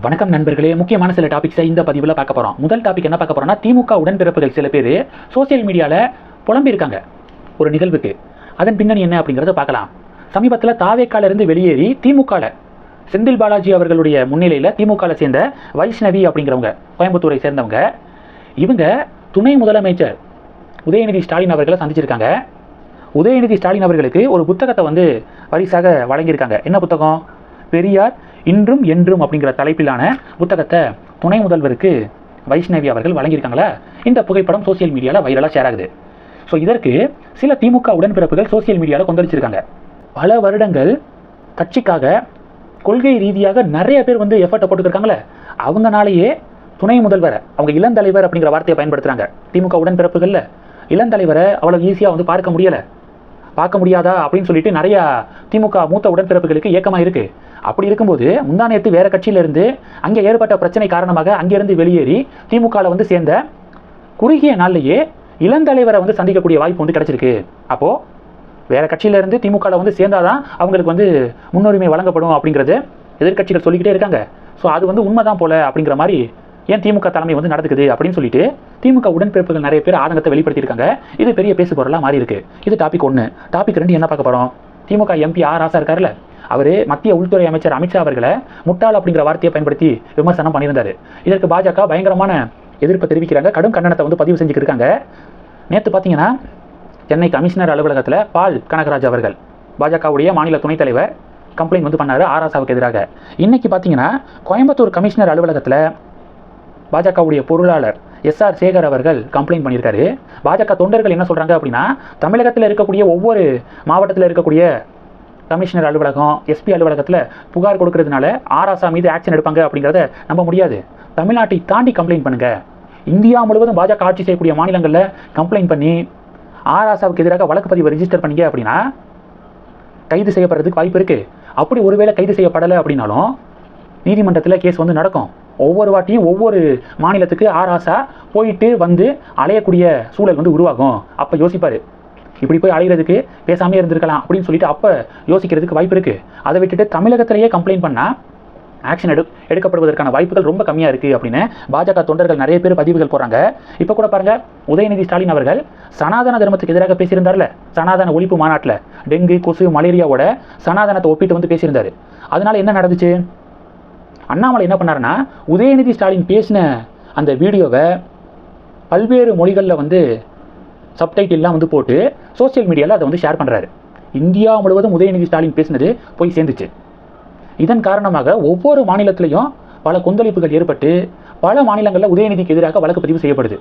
வணக்கம் நண்பர்களே. முக்கியமான சில டாபிக்ஸை இந்த பதிவில் பார்க்க போகிறோம் முதல் டாபிக் என்ன பார்க்க போகிறோம்னா திமுக உடன்பிறப்புகள் சில பேர் சோஷியல் மீடியாவில் புலம்பியிருக்காங்க. ஒரு நிகழ்வுக்கு. அதன் பின்னணி என்ன அப்படிங்கிறத பார்க்கலாம். சமீபத்தில் தாவேக்காலிருந்து வெளியேறி திமுகவில் செந்தில் பாலாஜி அவர்களுடைய முன்னிலையில் திமுகவில் சேர்ந்த வைஷ்ணவி அப்படிங்கிறவங்க கோயம்புத்தூரை சேர்ந்தவங்க இவங்க துணை முதலமைச்சர் உதயநிதி ஸ்டாலின் அவர்களை சந்திச்சிருக்காங்க. உதயநிதி ஸ்டாலின் அவர்களுக்கு ஒரு புத்தகத்தை வந்து பரிசாக வழங்கியிருக்காங்க. என்ன புத்தகம்? பெரியார் இன்றும் என்றும் அப்படிங்கிற தலைப்பிலான புத்தகத்தை துணை முதல்வருக்கு வைஷ்ணவி அவர்கள் வழங்கியிருக்காங்களா? இந்த புகைப்படம் சோஷியல் மீடியாவில் வைரலாக ஷேர் ஆகுது. ஸோ இதற்கு சில திமுக உடன்பிறப்புகள் சோஷியல் மீடியாவில் கொந்தளிச்சிருக்காங்க. பல வருடங்கள் கட்சிக்காக கொள்கை ரீதியாக நிறைய பேர் வந்து எஃபர்ட்டை போட்டுருக்காங்களே அவங்கனாலேயே துணை முதல்வரை அவங்க இளந்தலைவர் அப்படிங்கிற வார்த்தையை பயன்படுத்துகிறாங்க திமுக உடன்பிறப்புகளில் இளந்தலைவரை அவ்வளோ ஈஸியாக வந்து பார்க்க முடியலை. பார்க்க முடியாதா அப்படின்னு சொல்லிட்டு நிறைய திமுக மூத்த உடன்பிறப்புகளுக்கு ஏக்கமாக இருக்கு. அப்படி இருக்கும்போது முந்தானேத்து வேற கட்சியிலிருந்து அங்கே ஏற்பட்ட பிரச்சனை காரணமாக அங்கிருந்து வெளியேறி திமுகவில் வந்து சேர்ந்த குறுகிய நாள்லேயே இளந்தலைவரை வந்து சந்திக்கக்கூடிய வாய்ப்பு வந்து கிடைச்சிருக்கு. அப்போ வேற கட்சியிலேருந்து திமுகவில் வந்து சேர்ந்தாதான் அவங்களுக்கு வந்து முன்னுரிமை வழங்கப்படும் அப்படிங்கிறது எதிர்க்கட்சிகள் சொல்லிக்கிட்டே இருக்காங்க. ஸோ அது வந்து உண்மைதான் போல அப்படிங்கிற மாதிரி ஏன் திமுக தலைமை வந்து நடக்குது அப்படின்னு சொல்லிட்டு திமுக உடன்பிறப்புகள் நிறைய பேர் ஆதங்கத்தை வெளிப்படுத்தியிருக்காங்க. இது பெரிய பேசு பொருளாக மாறி இருக்கு இது டாபிக் ஒன்று டாபிக் ரெண்டு என்ன பார்க்க போகிறோம் திமுக எம்பி ஆர் ஆசா இருக்காருல்ல. அவர் மத்திய உள்துறை அமைச்சர் அமித்ஷா அவர்களை முட்டாள் அப்படிங்கிற வார்த்தையை பயன்படுத்தி விமர்சனம் பண்ணியிருந்தாரு. இதற்கு பாஜக பயங்கரமான எதிர்ப்பை தெரிவிக்கிறாங்க. கடும் கண்டனத்தை வந்து பதிவு செஞ்சுக்கிட்டு இருக்காங்க. நேற்று பார்த்தீங்கன்னா சென்னை கமிஷனர் அலுவலகத்தில் பால் கனகராஜ் அவர்கள் பாஜகவுடைய மாநில துணைத் தலைவர் கம்ப்ளைண்ட் வந்து பண்ணாரு ஆராசாவுக்கு எதிராக. இன்னைக்கு பார்த்தீங்கன்னா கோயம்புத்தூர் கமிஷனர் அலுவலகத்தில் பாஜகவுடைய பொருளாளர் எஸ்ஆர் சேகர் அவர்கள் கம்ப்ளைண்ட் பண்ணியிருக்காரு. பாஜக தொண்டர்கள் என்ன சொல்கிறாங்க அப்படின்னா தமிழகத்தில் இருக்கக்கூடிய ஒவ்வொரு மாவட்டத்தில் இருக்கக்கூடிய கமிஷனர் அலுவலகம் எஸ்பி அலுவலகத்தில் புகார் கொடுக்கறதுனால ஆராசா மீது ஆக்ஷன் எடுப்பாங்க அப்படிங்கிறத நம்ப முடியாது. தமிழ்நாட்டை தாண்டி கம்ப்ளைண்ட் பண்ணுங்கள் இந்தியா முழுவதும் பாஜக ஆட்சி செய்யக்கூடிய மாநிலங்களில் கம்ப்ளைண்ட் பண்ணி ஆராசாவுக்கு எதிராக வழக்கு பதிவு ரெஜிஸ்டர் பண்ணீங்க அப்படின்னா கைது செய்யப்படுறதுக்கு வாய்ப்பு இருக்குது அப்படி ஒருவேளை கைது செய்யப்படலை அப்படின்னாலும் நீதிமன்றத்தில் கேஸ் வந்து நடக்கும். ஒவ்வொரு வாட்டியும் ஒவ்வொரு மாநிலத்துக்கு ஆராசா போயிட்டு வந்து அலையக்கூடிய சூழல் வந்து உருவாகும். அப்போ யோசிப்பார். இப்படி போய் அலைகிறதுக்கு பேசாமே இருந்திருக்கலாம் அப்படின்னு சொல்லிட்டு அப்போ யோசிக்கிறதுக்கு வாய்ப்பு இருக்குது அதை விட்டுட்டு தமிழகத்திலேயே கம்ப்ளைண்ட் பண்ணால் ஆக்ஷன் எடு எடுக்கப்படுவதற்கான வாய்ப்புகள் ரொம்ப கம்மியாக இருக்குது அப்படின்னு பாஜக தொண்டர்கள் நிறைய பேர் பதிவுகள் போகிறாங்க இப்போ கூட பாருங்கள் உதயநிதி ஸ்டாலின் அவர்கள் சனாதன தர்மத்துக்கு எதிராக பேசியிருந்தார்ல சனாதன ஒழிப்பு மாநாட்டில். டெங்கு கொசு மலேரியாவோட சனாதனத்தை ஒப்பிட்டு வந்து பேசியிருந்தார். அதனால என்ன நடந்துச்சு? அண்ணாமலை என்ன பண்ணாருன்னா உதயநிதி ஸ்டாலின் பேசின அந்த வீடியோவை பல்வேறு மொழிகளில் வந்து சப்டைட்டில்லாம் வந்து போட்டு சோஷியல் மீடியாவில் அதை வந்து ஷேர் பண்ணுறாரு இந்தியா முழுவதும் உதயநிதி ஸ்டாலின் பேசினது போய் சேர்ந்துச்சு. இதன் காரணமாக ஒவ்வொரு மாநிலத்திலையும் பல கொந்தளிப்புகள் ஏற்பட்டு பல மாநிலங்களில் உதயநிதிக்கு எதிராக வழக்கு பதிவு செய்யப்படுது.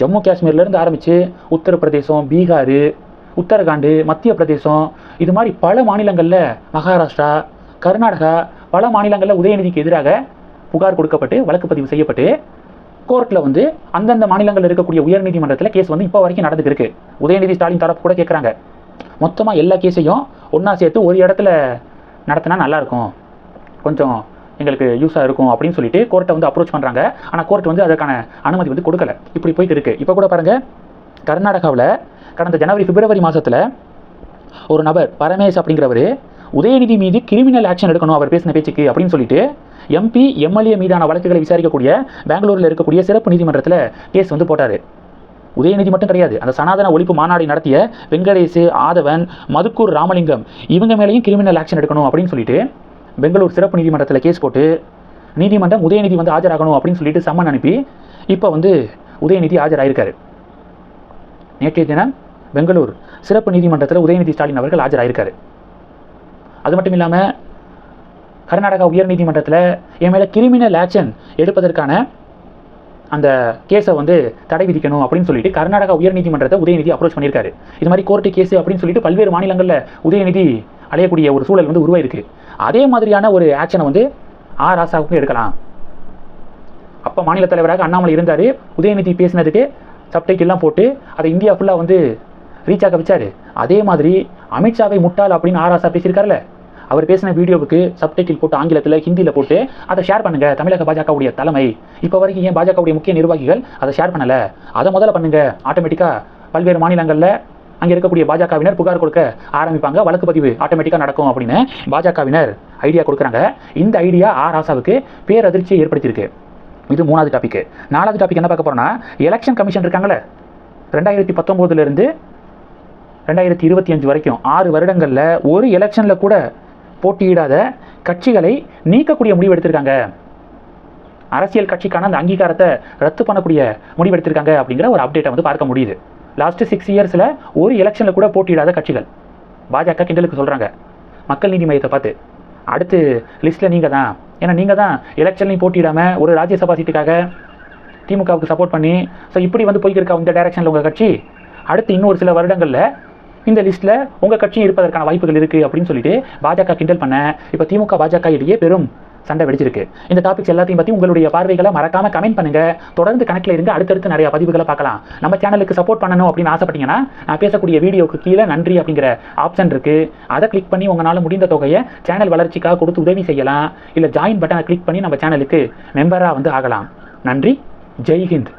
ஜம்மு காஷ்மீர்லேருந்து ஆரம்பித்து உத்தரப்பிரதேசம் பீகார் உத்தரகாண்டு மத்திய பிரதேசம் இது மாதிரி பல மாநிலங்களில் மகாராஷ்டிரா கர்நாடகா பல மாநிலங்களில் உதயநிதிக்கு எதிராக புகார் கொடுக்கப்பட்டு வழக்கு பதிவு செய்யப்பட்டு கோர்ட்டில் வந்து அந்தந்த மாநிலங்களில் இருக்கக்கூடிய உயர்நீதிமன்றத்தில் கேஸ் வந்து இப்போ வரைக்கும் நடந்துட்டு இருக்கு. உதயநிதி ஸ்டாலின் தரப்பு கூட கேட்குறாங்க மொத்தமாக எல்லா கேஸையும் ஒன்றா சேர்த்து ஒரு இடத்துல நடத்தினா நல்லாயிருக்கும் கொஞ்சம் எங்களுக்கு யூஸாக இருக்கும் அப்படின்னு சொல்லிட்டு கோர்ட்டை வந்து அப்ரோச் பண்ணுறாங்க ஆனால் கோர்ட் வந்து அதற்கான அனுமதி வந்து கொடுக்கல. இப்படி போயிட்டு இருக்கு. இப்போ கூட பாருங்கள் கர்நாடகாவில் கடந்த ஜனவரி பிப்ரவரி மாதத்தில் ஒரு நபர் பரமேஷ் அப்படிங்கிறவர் உதயநிதி மீது கிரிமினல் ஆக்ஷன் எடுக்கணும் அவர் பேசின பேச்சுக்கு அப்படின்னு சொல்லிட்டு எம்பி எம்எல்ஏ மீதான வழக்குகளை விசாரிக்கக்கூடிய பெங்களூரில் இருக்கக்கூடிய சிறப்பு நீதிமன்றத்தில் கேஸ் வந்து போட்டார். உதயநிதி மட்டும் கிடையாது அந்த சனாதன ஒழிப்பு மாநாடு நடத்திய வெங்கடேஷ் ஆதவன் மதுக்கூர் ராமலிங்கம் இவங்க மேலேயும் கிரிமினல் ஆக்ஷன் எடுக்கணும் அப்படின்னு சொல்லிட்டு பெங்களூர் சிறப்பு நீதிமன்றத்தில் கேஸ் போட்டு நீதிமன்றம் உதயநிதி வந்து ஆஜராகணும் அப்படின்னு சொல்லிட்டு சம்மன் அனுப்பி இப்போ வந்து உதயநிதி ஆஜராயிருக்காரு. நேற்றைய தினம் பெங்களூர் சிறப்பு நீதிமன்றத்தில் உதயநிதி ஸ்டாலின் அவர்கள் ஆஜராயிருக்காரு. அது மட்டும் இல்லாமல் கர்நாடகா உயர்நீதிமன்றத்தில் என் மேலே கிரிமினல் ஆக்ஷன் எடுப்பதற்கான அந்த கேஸை வந்து தடை விதிக்கணும் அப்படின்னு சொல்லிட்டு கர்நாடகா உயர்நீதிமன்றத்தை உதயநிதி அப்ரோச் பண்ணியிருக்காரு. இது மாதிரி கோர்ட்டு கேஸ் அப்படின்னு சொல்லிட்டு பல்வேறு மாநிலங்களில் உதயநிதி அடையக்கூடிய ஒரு சூழல் வந்து உருவாயிருக்கு. அதே மாதிரியான ஒரு ஆக்ஷனை வந்து ஆ ராசாவுக்கும் எடுக்கலாம். அப்போ மாநில தலைவராக அண்ணாமலை இருந்தார். உதயநிதி பேசினதுக்கு சப்டைட்டில்லாம் போட்டு அதை இந்தியா ஃபுல்லாக வந்து ரீச் ஆக வச்சாரு. அதே மாதிரி அமித்ஷாவை முட்டாள் அப்படின்னு ஆர் பேசியிருக்காருல அவர் பேசின வீடியோவுக்கு சப்டைட்டில் போட்டு ஆங்கிலத்தில் ஹிந்தியில் போட்டு அதை ஷேர் பண்ணுங்க. தமிழக பாஜகவுடைய தலைமை. இப்போ வரைக்கும் ஏன் பாஜகவுடைய முக்கிய நிர்வாகிகள் அதை ஷேர் பண்ணலை? அதை முதல்ல பண்ணுங்க. ஆட்டோமேட்டிக்காக பல்வேறு மாநிலங்களில் அங்கே இருக்கக்கூடிய பாஜகவினர் புகார் கொடுக்க ஆரம்பிப்பாங்க. வழக்கு பதிவு ஆட்டோமேட்டிக்காக நடக்கும் அப்படின்னு பாஜகவினர் ஐடியா கொடுக்குறாங்க. இந்த ஐடியா ஆர் ஆசாவுக்கு பேரதிர்ச்சியை ஏற்படுத்தியிருக்கு. இது மூணாவது டாபிக் நாலாவது டாபிக் என்ன பார்க்க போகிறோன்னா எலெக்ஷன் கமிஷன் இருக்காங்களே ரெண்டாயிரத்தி பத்தொம்போதுலேருந்து ரெண்டாயிரத்தி இருபத்தி அஞ்சு வரைக்கும் ஆறு வருடங்களில் ஒரு எலெக்ஷனில் கூட போட்டியிடாத கட்சிகளை நீக்கக்கூடிய முடிவு எடுத்திருக்காங்க. அரசியல் கட்சிக்கான அந்த அங்கீகாரத்தை ரத்து பண்ணக்கூடிய முடிவு எடுத்திருக்காங்க அப்படிங்கிற ஒரு அப்டேட்டை வந்து பார்க்க முடியுது. லாஸ்ட் சிக்ஸ் இயர்ஸில் ஒரு எலெக்ஷனில் கூட போட்டியிடாத கட்சிகள். பாஜக கிண்டலுக்கு சொல்கிறாங்க மக்கள் நீதி மையத்தை பார்த்து. அடுத்து லிஸ்ட்டில் நீங்கள் தான். ஏன்னா நீங்கள் தான் எலெக்ஷன்லையும் போட்டியிடாமல் ஒரு ராஜ்யசபா சீட்டுக்காக திமுகவுக்கு சப்போர்ட் பண்ணி ஸோ இப்படி வந்து போய்க்கிருக்கா இந்த டைரக்ஷனில் உங்கள் கட்சி. அடுத்து இன்னொரு சில வருடங்களில் இந்த லிஸ்ட்டில் உங்கள் கட்சியும் இருப்பதற்கான வாய்ப்புகள் இருக்குது அப்படின்னு சொல்லிட்டு பாஜக கிண்டல் பண்ண இப்போ திமுக பாஜக இடையே பெரும் சண்டை வெடிச்சிருக்கு. இந்த டாபிக்ஸ் எல்லாத்தையும் பற்றி உங்களுடைய பார்வைகளை மறக்காம கமெண்ட் பண்ணுங்க. தொடர்ந்து கணக்கில் இருங்க அடுத்தடுத்து நிறைய பதிவுகளை பார்க்கலாம். நம்ம சேனலுக்கு சப்போர்ட் பண்ணணும் அப்படின்னு ஆசைப்பட்டீங்கன்னா நான் பேசக்கூடிய வீடியோக்கு கீழே நன்றி அப்படிங்கிற ஆப்ஷன் இருக்கு. அதை கிளிக் பண்ணி உங்களால் முடிந்த தொகையை சேனல் வளர்ச்சிக்காக கொடுத்து உதவி செய்யலாம். இல்லை ஜாயின் பட்டனை கிளிக் பண்ணி நம்ம சேனலுக்கு மெம்பராக வந்து ஆகலாம். நன்றி. ஜெய்ஹிந்த்